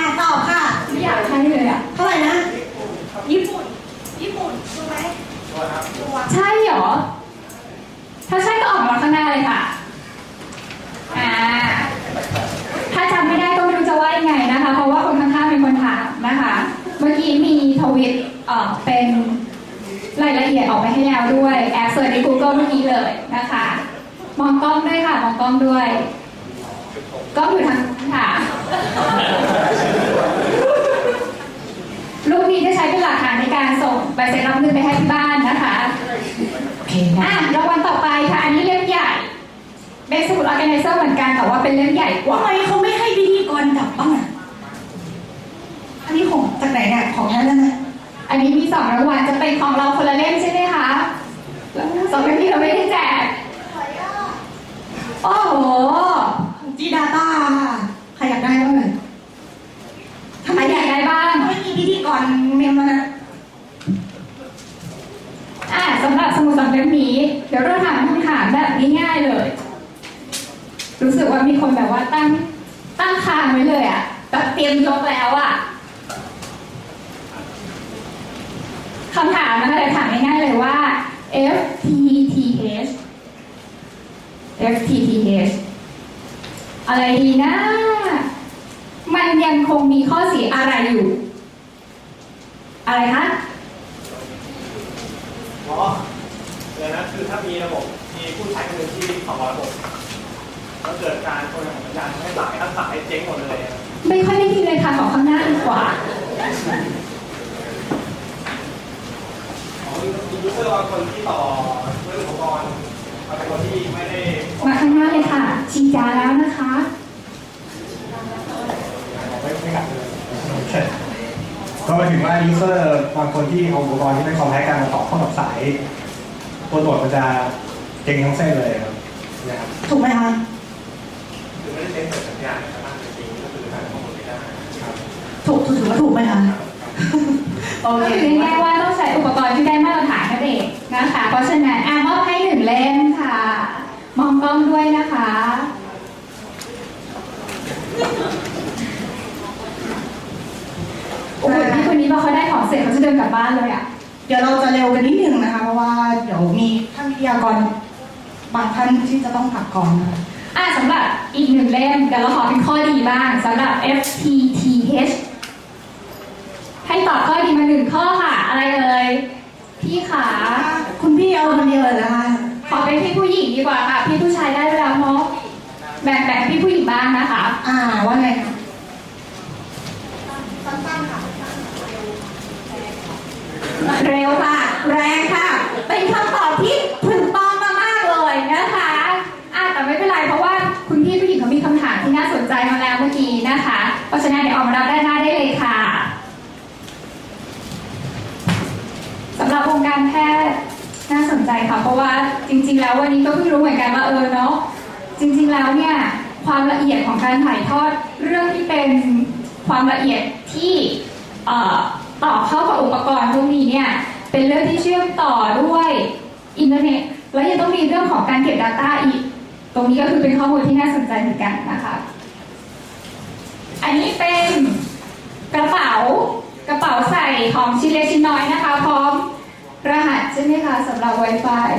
อะตอบค่ะ ไม่อยากให้เลยอะเท่าไหร่นะญี่ปุ่น ญี่ปุ่นถูกไหมถูกใช่เหรอ ถ้าใช่ก็ออกมาข้างหน้าเลยค่ะ อ่า ถ้าจำไม่ได้ก็ไม่รู้จะว่ายังไงนะคะ เพราะว่าคนข้างๆเป็นคนถามนะคะ เมื่อกี้มีทวิตเอ่อเป็นรายละเอียดออกไปให้แล้วด้วย แอบเสิร์ชใน Google เมื่อกี้เลยนะคะ มองกล้องด้วยค่ะ มองกล้องด้วยกล้องอยู่ทางนู้น ค่ะ รูปนี้จะใช้เป็นหลักฐานในการส่งใบเสร็จรับเงินไปให้ที่บ้านนะคะโอเคนะอะรางวัลต่อไปค่ะ อันนี้เล่มใหญ่เป็นสมุดออแกไนเซอร์เหมือนกันแต่ว่าเป็นเล่มใหญ่กว่าทำไมเขาไม่ให้พิธีกรจับบ้างอะอันนี้ของจากไหนเนี่ยของนั่นนะอันนี้มีสองรางวัลจะเป็นของเราคนละเล่มใช่ไหมคะสองเล่มที่เราไม่ได้แจกโอ้โห จีดาต้าค่ะใครอยากได้บ้างเลย ทำไมอยากได้บ้าง ไม่มีพิธีกรเมมแล้วนะ อะสำหรับสมุดสองเล่มนี้ เดี๋ยวเราถามคำถามแบบง่ายๆเลย รู้สึกว่ามีคนแบบว่าตั้งตั้งคางไว้เลยอะแบบเตรียมยกแล้วอะคำถามนะคะเดี๋ยวถามง่ายๆเลยว่า FTTH FTTH อะไรดีนะ มันยังคงมีข้อเสียอะไรอยู่ อะไรคะ อ๋อ เดี๋ยวนะคือถ้ามีระบบมีผู้ใช้คนหนึ่งที่สองร้อยระบบแล้วเกิดการโทรของสัญญาณทำให้สายทั้งสายเจ๊งหมดเลยอะไม่ค่อยได้ยินเลยค่ะขอข้างหน้าดีกว่าอ๋อมียูเซอร์บางคนที่ต่อด้วยอุปกรณ์บางคนที่ไม่ได้มาข้างหน้าเลยค่ะชี้จาแล้วนะคะไม่ไม่กลับเลยก็หมายถึงว่ายูเซอร์บางคนที่เอาอุปกรณ์ที่เป็นคอมแพคกันมาต่อเข้ากับสาย ตัวตรวจมันจะเจ๊งทั้งเส้นเลยครับนะครับถูกไหมคะคือไม่ได้เซ็นเปิดสัญญาณนะครับจริงๆก็คือการข้อมูลไม่ได้ครับถูกถูกถือว่าถูกไหมคะโอก็เคคือง่ายๆว่าต้องใช้อุปกรณ์ที่ได้มาตรฐานนั่นเองนะคะ เพราะฉะนั้นอะมอบให้หนึ่งเล่มค่ะ มองกล้องด้วยนะคะโอ้โหพี่คนนี้พอเขาได้ของเสร็จเขาจะเดินกลับบ้านเลยอะ เดี๋ยวเราจะเร็วกันนิดนึงนะคะ เพราะว่าเดี๋ยวมีท่านวิท ยากรบางท่านที่จะต้องพักก่อนนะคะอะสำหรับอีกหนึ่งเล่มเดี๋ยวเราขอเป็นข้อดีบ้างสำหรับ FTTH ให้ตอบข้อดีมาหนึ่งข้อค่ะ อะไรเอ่ยพี่ขาคุณพี่เอาคนเดียวเลยนะคะขอเป็นพี่ผู้หญิงดีกว่าค่ะ พี่ผู้ชายได้เวลาเนาะแบ่งแบ่งพี่ผู้หญิงบ้างนะคะ อ่าว่าไงคะเร็วค่ะ แรงค่ะ เป็นคำตอบที่ มาแล้วเมื่อกี้นะคะ เพราะฉะนั้นเดี๋ยวออกมารับด้านหน้าได้เลยค่ะสำหรับวงการแพทย์น่าสนใจค่ะ เพราะว่าจริง ๆ แล้ววันนี้ก็เพิ่งรู้เหมือนกันว่าเออเนาะจริง ๆ แล้วเนี่ยความละเอียดของการถ่ายทอดเรื่องที่เป็นความละเอียดที่ต่อเข้ากับอุปกรณ์พวกนี้เนี่ยเป็นเรื่องที่เชื่อมต่อด้วยอินเทอร์เน็ตแล้วยังต้องมีเรื่องของการเก็บ Data อีก ตรงนี้ก็คือเป็นข้อมูลที่น่าสนใจเหมือนกันนะคะ อันนี้เป็นกระเป๋ากระเป๋าใส่ของชิ้นเล็กชิ้นน้อยนะคะ พร้อมรหัสใช่ไหมคะสำหรับ Wi-Fi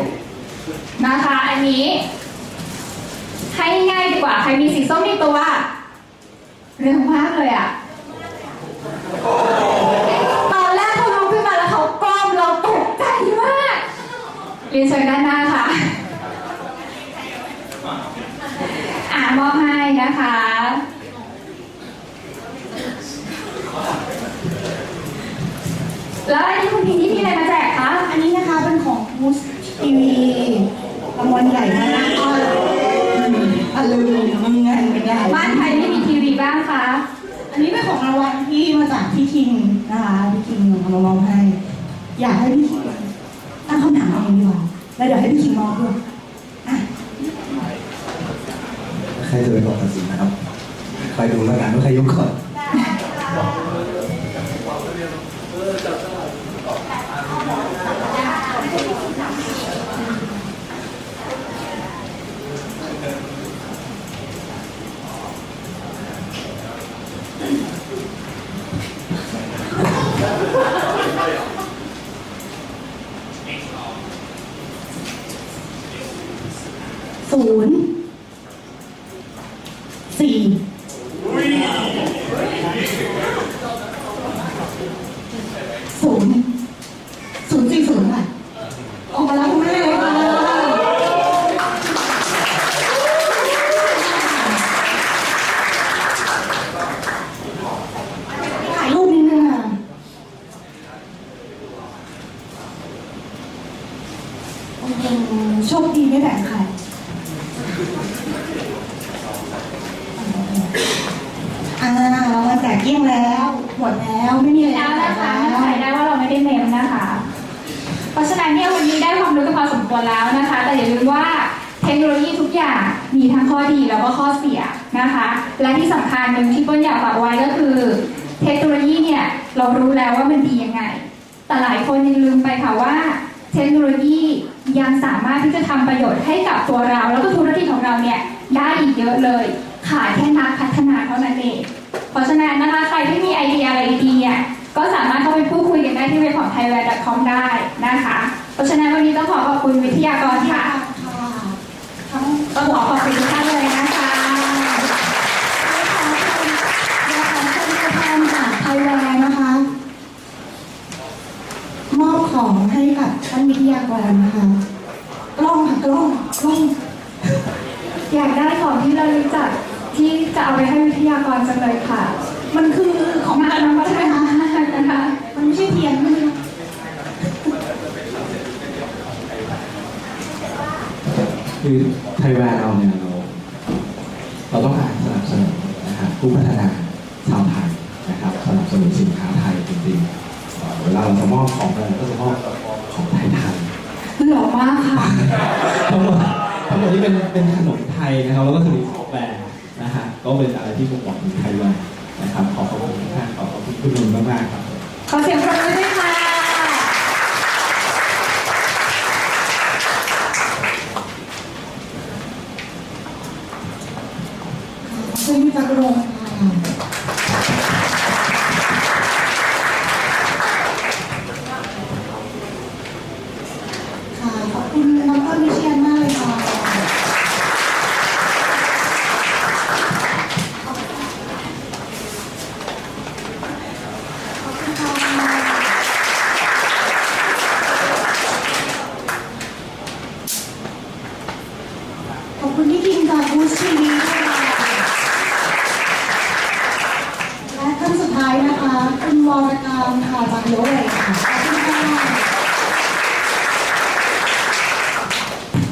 นะคะ อันนี้ ให้ง่ายดีกว่า ใครมีสีส้มในตัว เร็วมากเลยอะตอนแรกเขาลุกขึ้นมาแล้วเขาก้มเราตกใจมากเรียนเชิญด้านหน้าค่ะ อ่ามอบให้นะคะ แล้วอันนี้คุณพิงที่มีอะไรมาแจกคะ อันนี้นะคะเป็นของมูสทีวี รางวัลใหญ่มากอะอืมอะลืมมีเงินเป็นใหญ่บ้านใครไม่มีทีวีบ้างคะ อันนี้เป็นของรางวัลที่มาจากพี่คิงนะคะพี่คิงเอามามอบให้ อยากให้พี่คิงตั้งคำถามเองดีกว่าแล้วเดี๋ยวให้พี่คิงมอบด้วยอะใครจะเป็นคนตัดสินนะครับคอยดูแล้วกันว่าใครยกก่อน โชคดีไม่แบ่งใครอ่าเราแจกเกลี้ยงแล้วหมดแล้วไม่มีอะไรแล้วนะคะไม่แล้วใส่ได้ว่าเราไม่ได้เมมนะคะ เพราะฉะนั้นเนี่ยวันนี้ได้ความรู้กันพอสมควรแล้วนะคะ แต่อย่าลืมว่าเทคโนโลยีทุกอย่างมีทั้งข้อดีแล้วก็ข้อเสียนะคะ และที่สำคัญหนึ่งที่เปิ้ลอยากฝากไว้ก็คือ เทคโนโลยีเนี่ยเรารู้แล้วว่ามันดียังไง แต่หลายคนยังลืมไปค่ะว่า เทคโนโลยี ยังสามารถที่จะทำประโยชน์ให้กับตัวเรา แล้วก็ธุรกิจของเราเนี่ยได้อีกเยอะเลยขาดแค่นักพัฒนาเท่านั้นเอง เพราะฉะนั้นนะคะใครที่มีไอเดียอะไรดีๆเนี่ยก็สามารถเข้าไปพูดคุยกันได้ที่เว็บของ thailand.com ได้นะคะ เพราะฉะนั้นวันนี้ต้องขอขอบคุณวิทยากรค่ะทั้งต้องขอขอบคุณทุกท่านเลยนะคะ และขอเป็นตัวแทนจากไทยแลนด์นะคะ มอบ ของให้กับท่านวิทยากรนะคะกล้องค่ะกล้องกล้องอยากได้ของที่เรารู้จักที่จะเอาไปให้วิทยากรจังเลยค่ะ มันคือของมามันนำมาใช่ใช่ไหไหมมคะนะคะมันไม่ใช่เทียนใช่ไหมคะคือไทยแวร์เราเนี่ยเราเราต้องการสนับสนุนนะครับผู้พัฒนาชาวไทยนะครับสนับสนุนสินค้า ลาเราจะมอบของกันก็จะมอบของไทยไทยหล่อมากค่ะทั้งหมดทั้งหมดที่เป็นเป็นขนมไทยนะครับแล้วก็สินค้าแบรนด์นะฮะก็เป็นอะไรที่ผมบอกถึงไทยแวร์นะครับขอขอบคุณทุกท่านขอขอบคุณคุณนุ่นมากๆครับขอเสียงปรบมือด้วยค่ะซึ่งพี่จักรรง ค์ค่ะขอบคุณดรวิเชียนมากเลยค่ะขอบคุณค่ะขอบคุณพี่คิงจากบูสทีวีด้วยค่ะและท่านสุดท้ายนะคะ คุณวรกรรค่ะจากโยเวค่ะขอบคุณค่ะ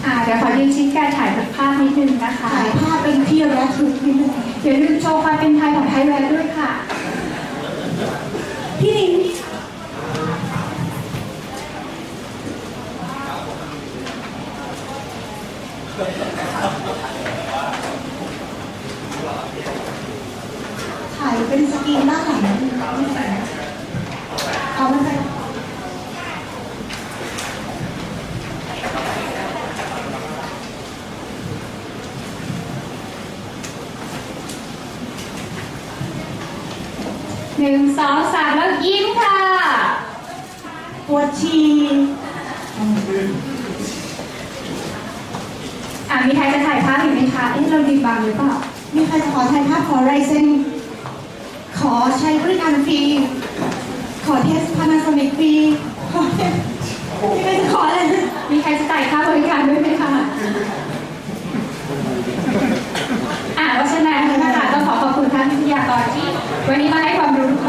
อ่าเดี๋ยวขอยืนชิ้นการถ่ายภาพนิดนึงนะคะถ่ายภาพเป็นที่ระลึกนิดนึงเดี๋ยวลืมโชว์ความเป็นไทยของไทยแลนด์ด้วยค่ะ พี่นิ้งถ่ายเป็นสกรีนด้านหลังนิดนึงเอาไม่เป็ หนึ่งสองสามแล้วยิ้มค่ะ ปวดฉี่อ่ามีใครจะถ่ายภาพอีกไหมคะเอ๊ะเราดีบังหรือเปล่า มีใครจะขอถ่ายภาพขอลายเซ็นขอใช้บริการฟรี ขอเทสพานาโซนิกฟรีขอเทสมีใครจะขออะไร มีใครจะจ่ายค่าบริการด้วยไหมคะ อ่าเพราะฉะนั้นนะคะ ทั้วิทยากรที่วันนี้มาให้ความรู้ทุกคน